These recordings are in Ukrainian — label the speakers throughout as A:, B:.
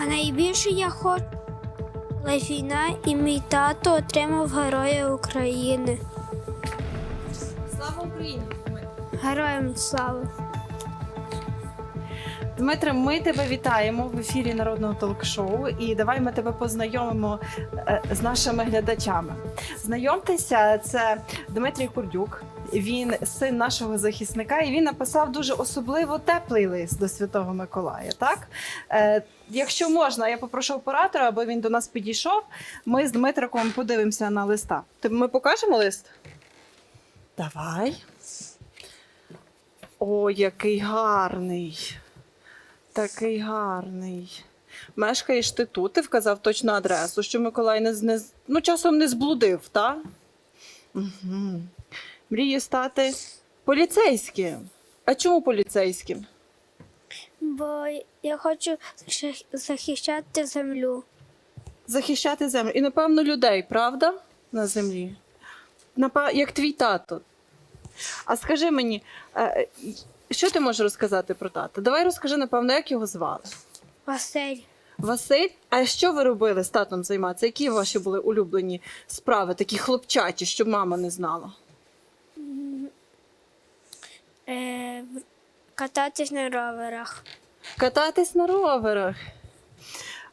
A: А найбільше я хочу війна і мій тато отримав Героя України.
B: Слава Україні!
A: Героям слава!
B: Дмитре, ми тебе вітаємо в ефірі народного толк-шоу. І давай ми тебе познайомимо е, з нашими глядачами. Знайомтеся, це Дмитрій Курдюк. Він син нашого захисника, і він написав дуже особливо теплий лист до Святого Миколая. Так, е, якщо можна, я попрошу оператора, аби він до нас підійшов. Ми з Дмитриком подивимося на листа. Ти- Ми покажемо лист? Давай. О, який гарний. Такий гарний. Мешкаєш ти тут, ти вказав точну адресу, що Миколай не, з- не з- ну, часом не зблудив, так? Угу. Мріє стати поліцейським. А чому поліцейським?
A: Бо я хочу захищати землю.
B: Захищати землю. І, напевно, людей, правда? На землі. Як твій тато. А скажи мені, е, що ти можеш розказати про тата? Давай розкажи, напевно, як його звали.
A: Василь.
B: Василь, а що ви робили з татом займатися? Які ваші були улюблені справи, такі хлопчаті, щоб мама не знала?
A: Е, кататись на роверах.
B: Кататись на роверах.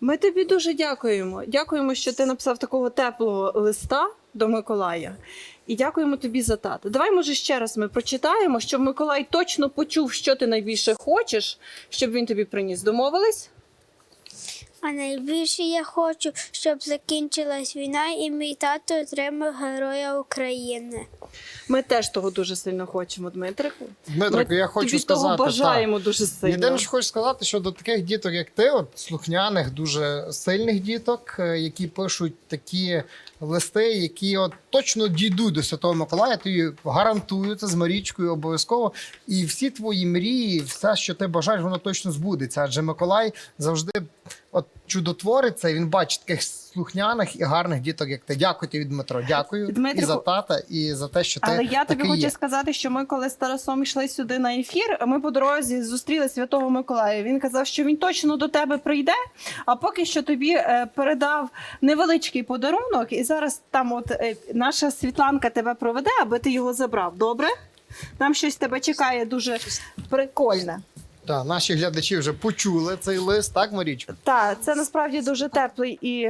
B: Ми тобі дуже дякуємо. Дякуємо, що ти написав такого теплого листа до Миколая. І дякуємо тобі за тата. Давай, може, ще раз ми прочитаємо, щоб Миколай точно почув, що ти найбільше хочеш, щоб він тобі приніс. Домовились?
A: А найбільше я хочу, щоб закінчилась війна і мій тато отримав Героя України.
B: Ми теж того дуже сильно хочемо, Дмитрику.
C: Дмитрику,
B: Ми
C: я хочу
B: тобі
C: сказати.
B: того
C: так.
B: бажаємо дуже сильно.
C: Єдине, що хочу сказати, що до таких діток, як ти, от слухняних, дуже сильних діток, е, які пишуть такі листи, які от точно дійдуть до Святого Миколая, тобі гарантую це з Марічкою обов'язково. І всі твої мрії, все, що ти бажаєш, воно точно збудеться. Адже Миколай завжди от чудотвориться, і він бачить таких слухняних і гарних діток, як ти. Дякую тобі, Дмитро. Дякую
B: Дмитрику,
C: і за тата, і за те, що ти
B: Але я тобі хочу
C: є.
B: сказати, що ми коли з Тарасом йшли сюди на ефір, ми по дорозі зустріли святого Миколая. Він казав, що він точно до тебе прийде. А поки що тобі е, передав невеличкий подарунок, і зараз там, от е, наша Світланка тебе проведе, аби ти його забрав. Добре? Там щось тебе чекає дуже прикольне.
C: Так, наші глядачі вже почули цей лист, так, Марічко?
B: Так, це насправді дуже теплий і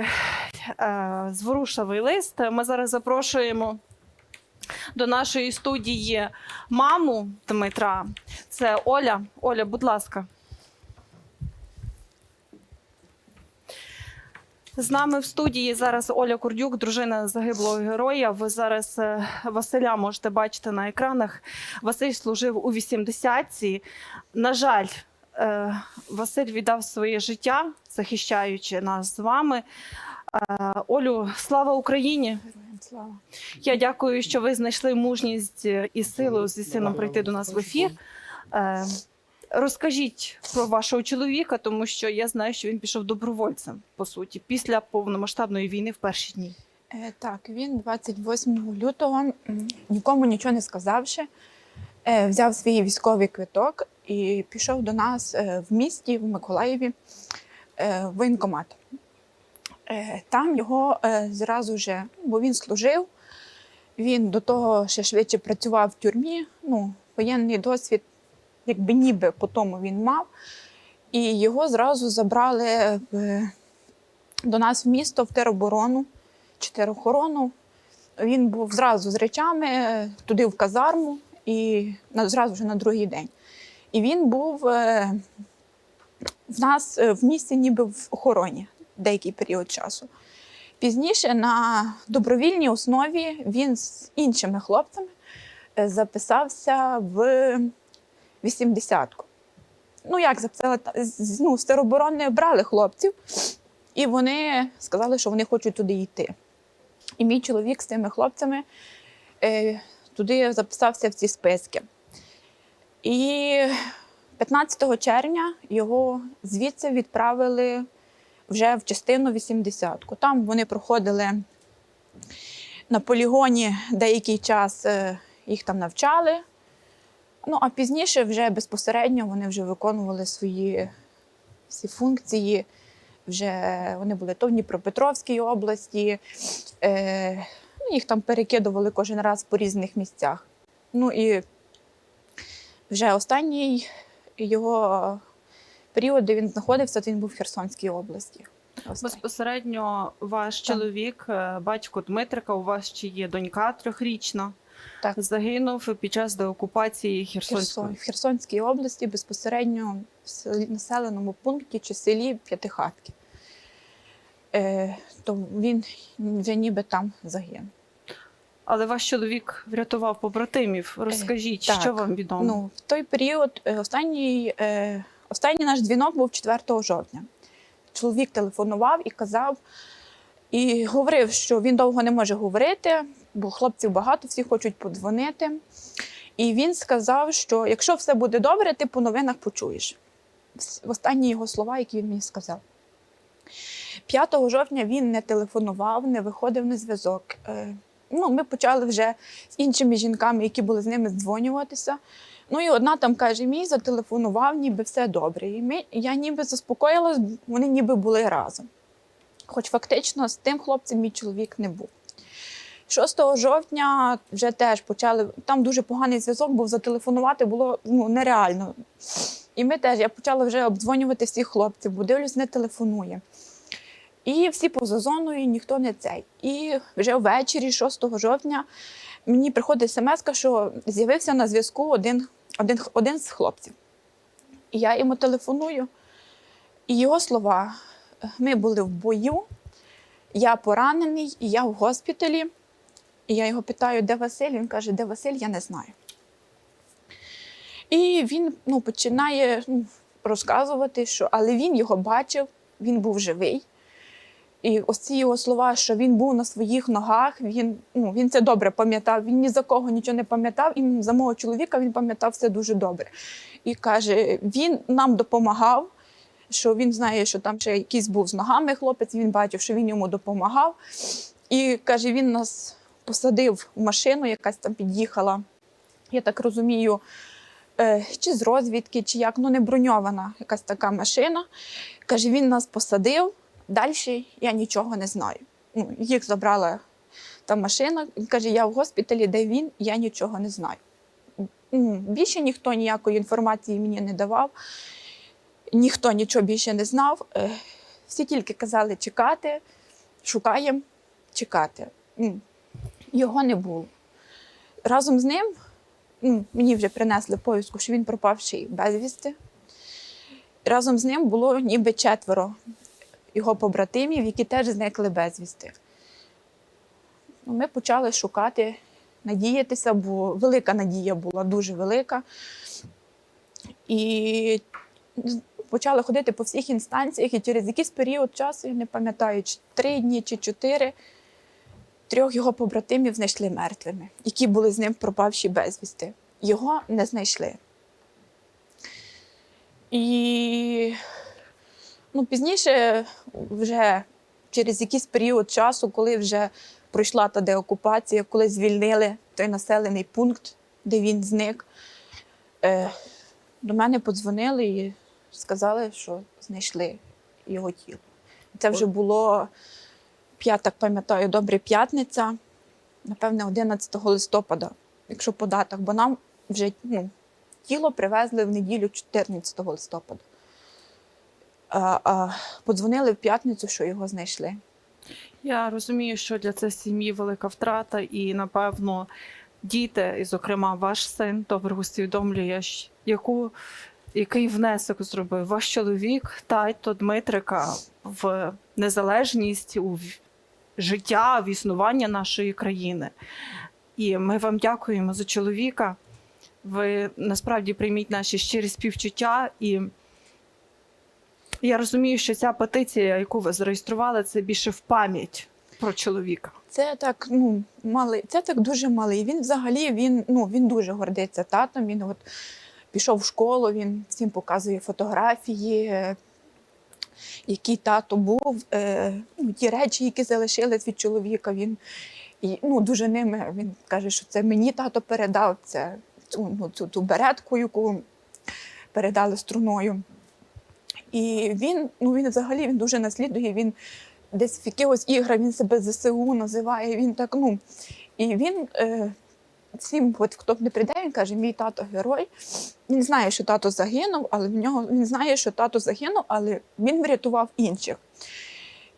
B: е, зворушливий лист. Ми зараз запрошуємо до нашої студії маму Дмитра. Це Оля. Оля, будь ласка. З нами в студії зараз Оля Курдюк, дружина загиблого героя. Ви зараз е, Василя можете бачити на екранах. Василь служив у 80-ці. На жаль, е, Василь віддав своє життя, захищаючи нас з вами. Е, Олю, слава Україні!
D: Слава.
B: Я дякую, що ви знайшли мужність і силу зі сином прийти до нас в ефір. Розкажіть про вашого чоловіка, тому що я знаю, що він пішов добровольцем, по суті, після повномасштабної війни в перші дні.
D: Е, так, він 28 лютого, нікому нічого не сказавши, е, взяв свій військовий квиток і пішов до нас е, в місті, в Миколаєві, е, в воєнкомат. Е, Там його е, зразу же, бо він служив, він до того ще швидше працював в тюрмі. Ну, воєнний досвід, якби ніби по тому він мав. І його зразу забрали в, до нас в місто в тероборону чи тероборону. Він був зразу з речами е, туди в казарму і на, зразу вже на другий день. І він був е, в нас е, в місті ніби в охороні деякий період часу. Пізніше на добровільній основі він з іншими хлопцями записався в 80-ку. Ну, як записали, ну, з брали хлопців, і вони сказали, що вони хочуть туди йти. І мій чоловік з тими хлопцями е, туди записався в ці списки. І 15 червня його звідси відправили вже в частину 80-ку. Там вони проходили на полігоні деякий час, е, їх там навчали. Ну, а пізніше вже безпосередньо вони вже виконували свої всі функції вже вони були то в Дніпропетровській області, е, ну, їх там перекидували кожен раз по різних місцях. Ну і вже останній його період, де він знаходився, то він був в Херсонській області. Останній.
B: Безпосередньо ваш
D: Так.
B: чоловік, е, батько Дмитрика, у вас ще є донька трьохрічна.
D: Так.
B: Загинув під час деокупації Херсонської.
D: Херсон, в Херсонській області безпосередньо в селі- населеному пункті чи селі П'ятихатки. Е, то він вже ніби там загинув.
B: Але ваш чоловік врятував побратимів. Розкажіть,
D: так.
B: що вам відомо?
D: Ну, в той період е, останній, е, останній наш дзвінок був 4 жовтня. Чоловік телефонував і казав, і говорив, що він довго не може говорити, бо хлопців багато, всі хочуть подзвонити. І він сказав, що якщо все буде добре, ти по новинах почуєш. Останні його слова, які він мені сказав. 5 жовтня він не телефонував, не виходив на зв'язок. Е, Ну, ми почали вже з іншими жінками, які були з ними здзвонюватися. Ну і одна там каже: мій зателефонував, ніби все добре. І ми, я ніби заспокоїлась, вони ніби були разом. Хоч фактично з тим хлопцем мій чоловік не був. 6 жовтня вже теж почали. Там дуже поганий зв'язок, був зателефонувати було ну, нереально. І ми теж я почала вже обдзвонювати всіх хлопців, бо дивлюсь, не телефонує. І всі поза зоною, ніхто не цей. І вже ввечері, 6 жовтня, мені приходить смс, що з'явився на зв'язку один, один, один з хлопців. І я йому телефоную. І його слова: ми були в бою, я поранений, я в госпіталі. І я його питаю, де Василь? Він каже, де Василь, я не знаю. І він ну, починає ну, розказувати, що але він його бачив, він був живий. І ось ці його слова, що він був на своїх ногах, він, ну, він це добре пам'ятав. Він ні за кого нічого не пам'ятав, і за мого чоловіка він пам'ятав все дуже добре. І каже: він нам допомагав, що він знає, що там ще якийсь був з ногами хлопець, він бачив, що він йому допомагав. І каже, він нас посадив в машину, якась там під'їхала. Я так розумію, е, чи з розвідки, чи як, ну не броньована якась така машина. Каже, він нас посадив. Далі я нічого не знаю. Ну, їх забрала та машина. Він каже, я в госпіталі, де він, я нічого не знаю. Більше ніхто ніякої інформації мені не давав, ніхто нічого більше не знав. Е, Всі тільки казали чекати, шукаємо, чекати. Його не було. Разом з ним ну, мені вже принесли повістку, що він пропавший безвісти. Разом з ним було ніби четверо його побратимів, які теж зникли безвісти. Ну, Ми почали шукати, надіятися, бо велика надія була, дуже велика. І почали ходити по всіх інстанціях, і через якийсь період часу, я не пам'ятаю, чи три дні чи чотири, трьох його побратимів знайшли мертвими, які були з ним пропавші безвісти. Його не знайшли. І ну, пізніше, вже через якийсь період часу, коли вже пройшла та деокупація, коли звільнили той населений пункт, де він зник, е, до мене подзвонили і сказали, що знайшли його тіло. Це вже було, я так пам'ятаю, добре, п'ятниця, напевне, 11 листопада, якщо по датах, бо нам вже ну, тіло привезли в неділю 14 листопада. А, а, подзвонили в п'ятницю, що його знайшли.
B: Я розумію, що для цієї сім'ї велика втрата, і напевно діти, і, зокрема, ваш син добре усвідомлює, яку, який внесок зробив ваш чоловік, тато Дмитрика в незалежність, у життя, в існування нашої країни. І ми вам дякуємо за чоловіка. Ви насправді прийміть наші щирі співчуття і. Я розумію, що ця петиція, яку ви зареєстрували, це більше в пам'ять про чоловіка.
D: Це так, ну, малий, це так дуже малий. Він взагалі він, ну, він дуже гордиться татом. Він от пішов в школу, він всім показує фотографії, який тато був, е, ну, ті речі, які залишились від чоловіка. Він і, ну, дуже ними він каже, що це мені тато передав це, цю, ну, цю ту беретку, яку передали струною. І він, ну він взагалі він дуже наслідує. Він десь в якихось іграх він себе ЗСУ називає. Він так, ну і він. Е, Всім, от хто б не прийде, він каже, мій тато герой. Він знає, що тато загинув, але в нього він знає, що тато загинув, але він врятував інших.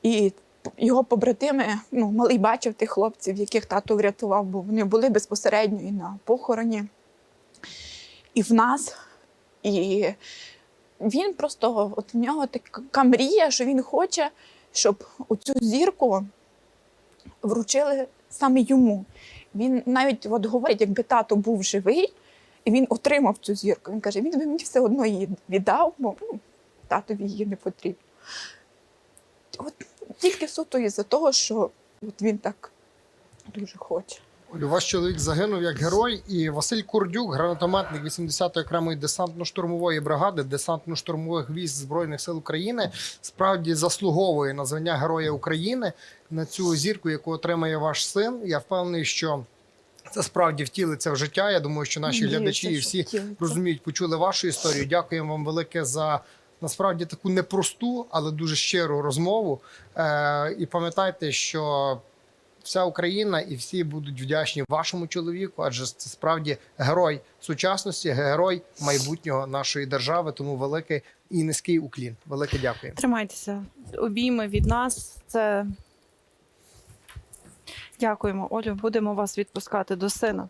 D: І його побратими, ну, малий бачив тих хлопців, яких тато врятував, бо вони були безпосередньо і на похороні, і в нас. І він просто, от в нього така мрія, що він хоче, щоб оцю зірку вручили саме йому. Він навіть от говорить, якби тато був живий, і він отримав цю зірку. Він каже, він би мені все одно її віддав, бо ну, татові її не потрібно. От тільки суто із-за того, що от він так дуже хоче.
C: Олю, ваш чоловік загинув як герой, і Василь Курдюк, гранатометник 80-ї окремої десантно-штурмової бригади десантно-штурмових військ Збройних сил України, справді заслуговує на звання Героя України на цю зірку, яку отримає ваш син. Я впевнений, що це справді втілиться в життя. Я думаю, що наші
D: Надіюся,
C: глядачі і всі
D: втілиться.
C: розуміють, почули вашу історію. Дякуємо вам велике за. Насправді таку непросту, але дуже щиру розмову. Е, і пам'ятайте, що вся Україна і всі будуть вдячні вашому чоловіку, адже це справді герой сучасності, герой майбутнього нашої держави. Тому великий і низький уклін. Велике дякую.
B: Тримайтеся. Обійми від нас. Це дякуємо, Олю. Будемо вас відпускати до сина.